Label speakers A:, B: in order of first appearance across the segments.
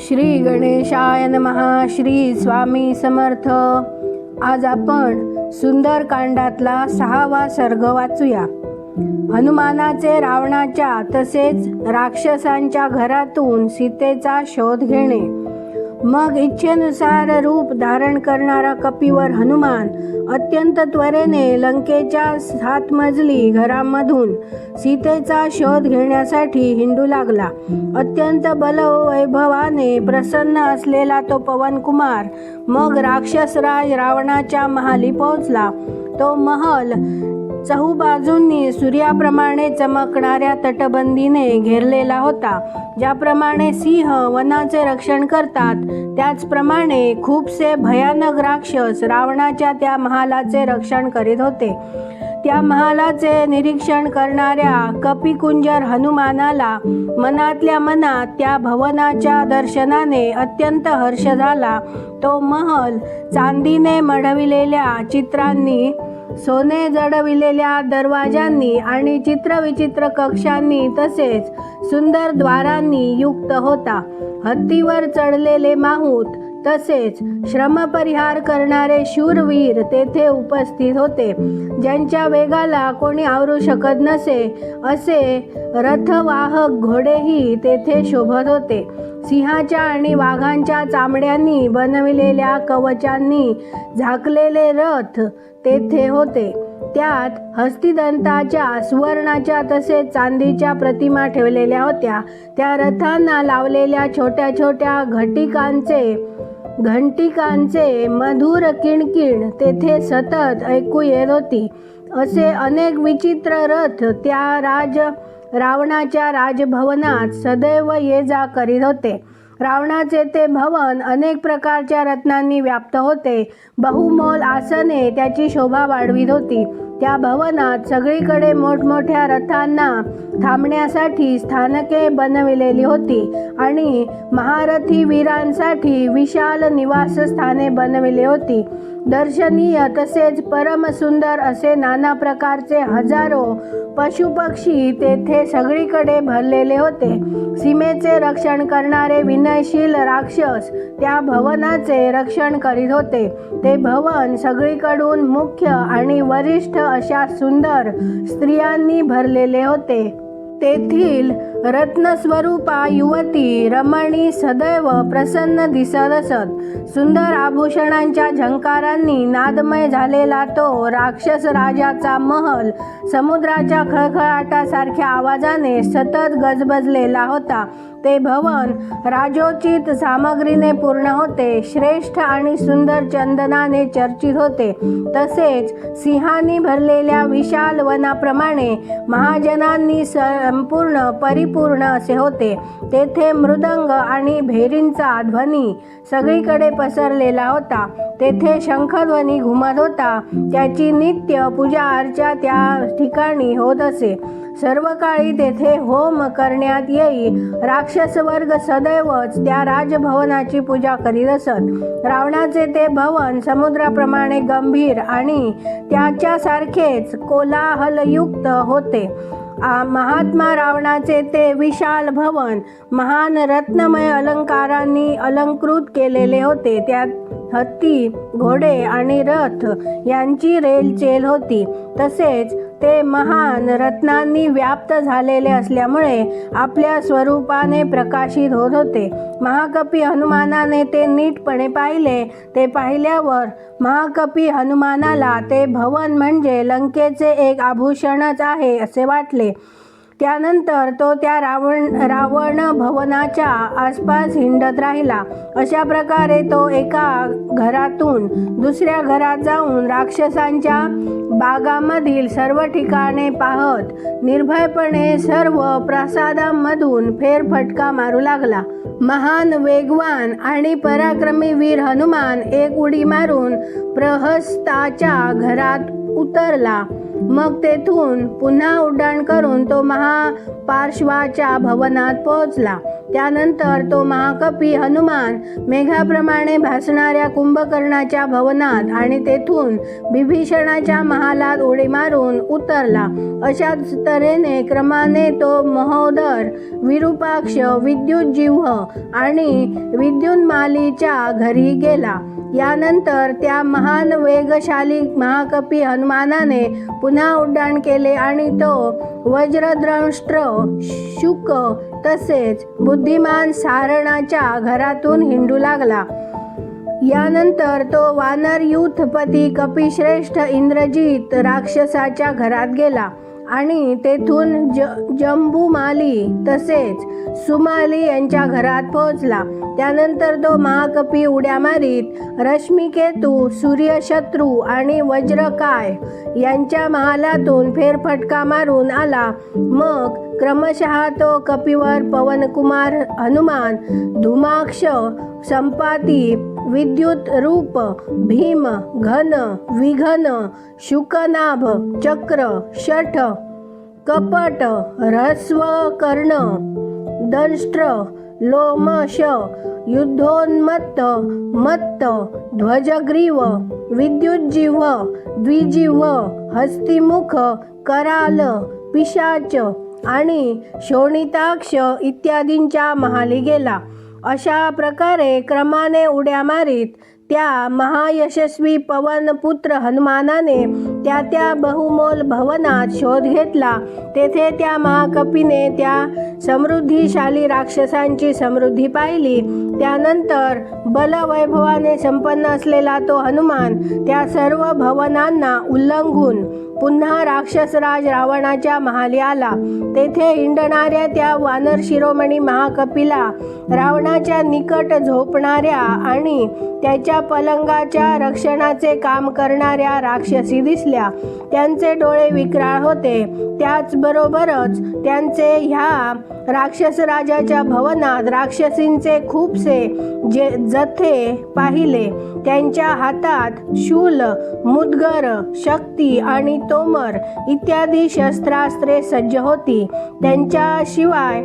A: श्री गणेशाय नमहा श्री स्वामी समर्थ. आज आपण सुंदरकांडातला सहावा सर्ग वाचूया. हनुमानाचे रावणाच्या तसेच राक्षसांच्या घरातून सीतेचा शोध घेणे. मग इच्छेनुसार रूप धारण करणारा कपिवर हनुमान अत्यंत त्वरेने लंकेच्या सात मजली घरामधून सीतेचा शोध घेण्यासाठी हिंडू लागला. अत्यंत बलवैभवाने प्रसन्न असलेला तो पवनकुमार मग राक्षसराज रावणाच्या महाली पोहोचला. तो महल चहूबाजूंनी सूर्याप्रमाणे चमकणाऱ्या तटबंदीने घेरलेला होता ज्याप्रमाणे सिंह वनाचे रक्षण करतात त्याचप्रमाणे खूपसे भयानक राक्षस रावणाच्या त्या महालाचे रक्षण करीत होते. त्या महालाचे निरीक्षण करणाऱ्या कपिकुंजर हनुमानाला मनातल्या मनात त्या भवनाच्या दर्शनाने अत्यंत हर्ष झाला. तो महल चांदीने मढविलेल्या चित्रांनी सोने जडविलेल्या दरवाजांनी आणि चित्रविचित्र कक्षांनी तसेच सुंदर द्वारांनी युक्त होता. हत्तीवर चढलेले माहूत तसेच श्रमपरिहार करणारे शूरवीर तेथे उपस्थित होते. ज्यांच्या वेगाला कोणी आवरू शकत नसे असे रथवाहक घोडेही तेथे शोभत होते. सिंहाच्या आणि वाघांच्या चामड्यांनी बनविलेल्या कवचांनी झाकलेले रथ तेथे होते. त्यात हस्तिदंताच्या सुवर्णाच्या तसेच चांदीच्या प्रतिमा ठेवलेल्या होत्या. त्या रथांना लावलेल्या छोट्या छोट्या घटिकांचे घंटिकांचे मधुर किणकिण तेथे सतत ऐकू येत होती. असे अनेक विचित्र रथ त्या राज रावणाच्या राजभवनात सदैव ये जा करीत होते. रावणाचे ते भवन अनेक प्रकारच्या रत्नांनी व्याप्त होते. बहुमोल आसने त्याची शोभा वाढवीत होती. त्या भवनात सगळीकडे मोठमोठ्या रथांना थांबण्यासाठी स्थानके बनविलेली होती आणि महारथी वीरांसाठी विशाल निवासस्थाने बनविली होती. दर्शनीय तसेच परमसुंदर असे नाना प्रकारचे हजारो पशुपक्षी तेथे सगळीकडे भरलेले होते. सीमेचे रक्षण करणारे विनयशील राक्षस त्या भवनाचे रक्षण करीत होते. ते भवन सगळीकडून मुख्य आणि वरिष्ठ अशा सुंदर स्त्रियांनी भरलेले होते. तेथील रत्नस्वरूपा युवती रमणी सदैव प्रसन्न दिसत असत. सुंदर आभूषणांच्या झंकारांनी नादमय झालेला तो राक्षस राजाचा महल समुद्राच्या खळखळाटासारख्या आवाजाने सतत गजबजलेला होता. ते भवन राजोचित सामग्रीने पूर्ण होते. श्रेष्ठ आणि सुंदर चंदनाने चर्चित होते. तसेच सिंहांनी भरलेल्या विशाल वनाप्रमाणे महाजनांनी संपूर्ण परि परिपूर्ण असे होते. तेथे मृदंग आणि भेरींचा ध्वनी सगळीकडे पसरलेला होता. तेथे शंखध्वनी घुमत होता. त्याची नित्य पूजा अर्चा त्या ठिकाणी होत असे. सर्व काळी तेथे होम करण्यात येई. राक्षस वर्ग सदैवच त्या राजभवनाची पूजा करीत असत. रावणाचे ते भवन समुद्राप्रमाणे गंभीर आणि त्याच्यासारखेच कोलाहलयुक्त होते. आ- महात्मा रावणाचे ते विशाल भवन महान रत्नमय अलंकारांनी अलंकृत केलेले होते. त्यात हत्ती घोडे आणि रथ यांची रेलचेल होती. तसेच ते महान रत्नांनी व्याप्त झालेले असल्यामुळे आपल्या स्वरूपाने प्रकाशित होत होते. महाकपी हनुमानाने ते नीटपणे पाहिले ते पाहिल्यावर महाकपी हनुमानाला ते भवन म्हणजे लंकेचे एक आभूषणच आहे असे वाटले. त्यानंतर तो त्या रावण रावण भवनाच्या आसपास हिंडत राहिला. अशा प्रकारे तो एका घरातून दुसऱ्या घरात जाऊन राक्षसांच्या बागामधील सर्व ठिकाणे पाहत निर्भयपणे सर्व प्रासादांमधून फेरफटका मारू लागला. महान वेगवान आणि पराक्रमी वीर हनुमान एक उडी मारून प्रहस्ताच्या घरात उतरला. मग तेथून पुन्हा उड्डाण करून तो महापार्श्वाच्या भवनात पोहोचला. त्यानंतर तो महाकपी हनुमान मेघाप्रमाणे भासणाऱ्या कुंभकर्णाच्या भवनात आणि तेथून बिभीषणाच्या महालात उडी मारून उतरला. अशाच तऱ्हेने क्रमाने तो महोदर विरूपाक्ष विद्युतजिव्ह आणि विद्युन्मालीच्या घरी गेला. यानंतर त्या महान वेगशाली महाकपी हनुमानाने पुन्हा उड्डाण केले आणि तो वज्रद्रष्ट्र शुक तसेच बुद्धिमान सारणाच्या घरातून हिंडू लागला. यानंतर तो वानर युथपती कपिश्रेष्ठ इंद्रजित राक्षसाच्या घरात गेला आणि तेथून ज जंबुमाली तसेच सुमाली यांच्या घरात पोहोचला. त्यानंतर तो महाकपी उड्या मारीत रश्मिकेतू सूर्यशत्रू आणि वज्रकाय यांच्या महालातून फेरफटका मारून आला. मग क्रमशः तो कपिवर पवनकुमार हनुमान धुमाक्ष संपाती विद्युत रूप भीम घन विघन शुकनाभ चक्र शठ कपट ह्रस्व कर्ण दंष्ट्र लोमश युद्धोन्मत्त मत्त ध्वजग्रीव विद्युज्जीव द्विजीव हस्तिमुख कराल पिशाच आणि शोणिताक्ष इत्यादींच्या महाली गेला. अशा प्रकारे क्रमाने उड्या मारीत त्या महायशस्वी पवनपुत्र हनुमानाने त्या त्या बहुमोल भवनात शोध घेतला. तेथे त्या महाकपीने त्या समृद्धीशाली राक्षसांची समृद्धी पाहिली. त्यानंतर बलवैभवाने संपन्न असलेला तो हनुमान त्या सर्व भवनांना उल्लंघून पुन्हा राक्षसराज रावणाच्या महाली आला तेथे हिंडणाऱ्या त्या वानर शिरोमणी महाकपिला रावणाच्या निकट झोपणाऱ्या आणि त्याच्या पलंगाच्या रक्षणाचे काम करणाऱ्या राक्षसी दिसल्या. त्यांचे डोळे विक्राळ होते. त्याचबरोबरच त्यांचे ह्या राक्षसराजाच्या भवनात राक्षसींचे खूपसे जे जथे पाहिले त्यांच्या हातात शूल मुदगर शक्ती आणि तोमर इत्यादी शस्त्रास्त्रे सज्ज होती. त्यांच्याशिवाय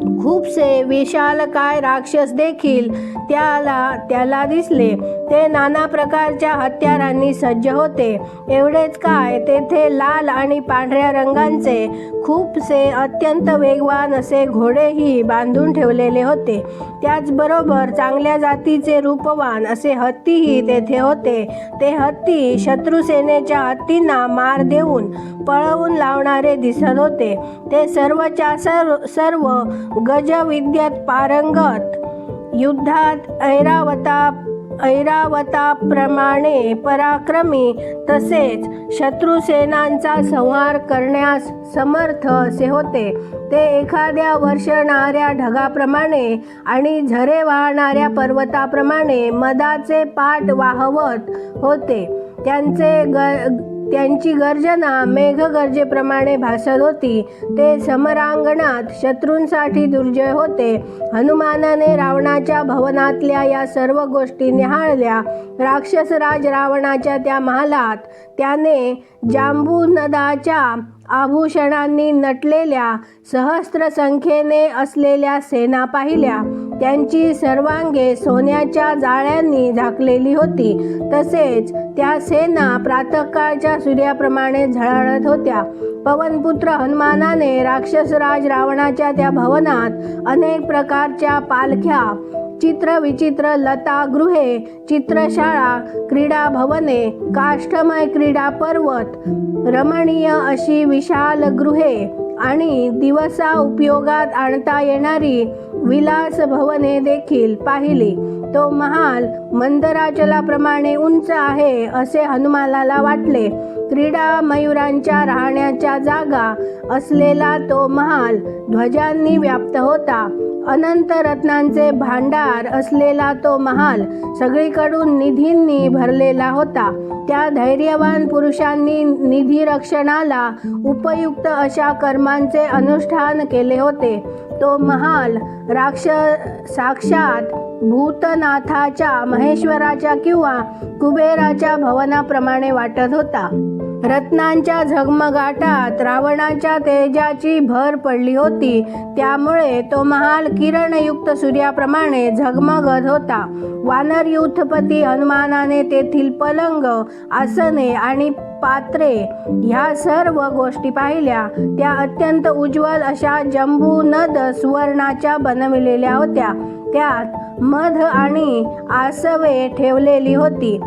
A: खूपसे विशालकाय राक्षस देखील त्याला त्याला दिसले. ते नाना प्रकारच्या हत्यारांनी सज्ज होते. एवढेच काय तेथे लाल आणि पांढऱ्या रंगांचे खूपसे अत्यंत वेगवान असे घोडेही बांधून ठेवलेले होते. त्याचबरोबर चांगल्या जातीचे रूपवान असे हत्तीही तेथे होते. ते हत्ती शत्रुसेनेच्या हत्तींना मार देऊन पळवून लावणारे दिसत होते. ते सर्वच्या सर्व सर्व गजविद्यात पारंगत. युद्धात ऐरावता ऐरावताप्रमाणे पराक्रमी. तसेच शत्रुसेनांचा संहार करण्यास समर्थ असे होते. ते एखाद्या वर्षणाऱ्या ढगाप्रमाणे आणि झरे वाहणाऱ्या पर्वताप्रमाणे मदाचे पाठ वाहवत होते. त्यांचे ग त्यांची गर्जना मेघगर्जेप्रमाणे भासत होती. ते समरांगणात शत्रूंसाठी दुर्जय होते. हनुमानाने रावणाच्या भवनातल्या या सर्व गोष्टी निहाळल्या. राक्षसराज रावणाच्या त्या महालात त्याने जांबूनदाच्या आभूषणांनी नटलेल्या सहस्त्र संख्येने असलेल्या सेना पाहिल्या. त्यांची सर्वांगे सोन्याच्या जाळ्यांनी झाकलेली होती. तसेच त्या सेना प्रातःकाळच्या सूर्याप्रमाणे झळाळत होत्या. पवनपुत्र हनुमानाने राक्षसराज रावणाच्या त्या भवनात अनेक प्रकारच्या पालख्या चित्र विचित्र लतागृहे चित्रशाळा क्रीडा भवने काष्ठमय क्रीडा पर्वत रमणीय अशी विशाल गृहे आणि दिवसा उपयोगात आणता येणारी विलास भवने देखील पाहिली. तो महाल मंदराचलाप्रमाणे उंच आहे असे हनुमानाला वाटले. क्रीडा मयुरांच्या राहण्याच्या जागा असलेला तो महाल ध्वजांनी व्याप्त होता. अनंत रत्नांचे भांडार असलेला तो महाल सगळीकडून निधींनी भरलेला होता. त्या धैर्यवान पुरुषांनी निधी रक्षणाला उपयुक्त अशा कर्मांचे अनुष्ठान केले होते. तो महाल राक्ष साक्षात भूतनाथाच्या महेश्वराच्या किंवा कुबेराच्या भवनाप्रमाणे वाटत होता. रत्नांच्या झगमगाटात रावणाच्या तेजाची भर पडली होती. त्यामुळे तो महाल किरणयुक्त सूर्याप्रमाणे झगमगत होता. वानर युथपती हनुमानाने तेथील पलंग आसने आणि पात्रे. ह्या सर्व गोष्टी पाहिल्या त्या अत्यंत उज्ज्वल अशा जंबू नद सुवर्णाच्या बनविलेल्या होत्या. त्यात मध आणि आसवे ठेवलेली होती.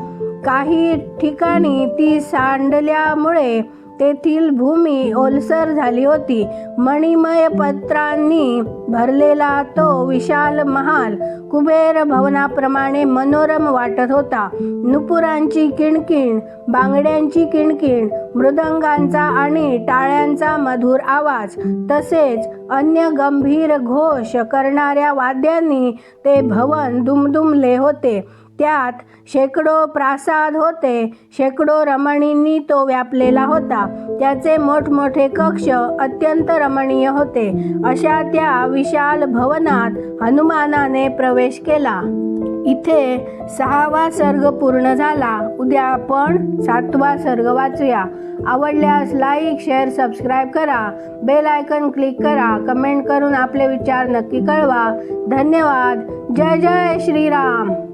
A: काही ठिकाणी ती सांडल्यामुळे तेथील भूमी ओलसर झाली होती. मणिमय पत्रांनी भरलेला तो विशाल महाल कुबेर भवनाप्रमाणे मनोरम वाटत होता. नुपुरांची किणकिण बांगड्यांची किणकिण मृदंगांचा आणि टाळ्यांचा मधुर आवाज तसेच अन्य गंभीर घोष करणाऱ्या वाद्यांनी ते भवन दुमदुमले होते. त्यात शेकडो प्रासाद होते. शेकडो रमणींनी तो व्यापलेला होता. त्याचे मोठमोठे कक्ष अत्यंत रमणीय होते. अशा त्या विशाल भवनात हनुमानाने प्रवेश केला. इथे सहावा सर्ग पूर्ण झाला. उद्या आपण सातवा सर्ग वाचूया. आवडल्यास लाईक शेअर सबस्क्राईब करा. बेल आयकन क्लिक करा. कमेंट करून आपले विचार नक्की कळवा. धन्यवाद. जय जय श्रीराम.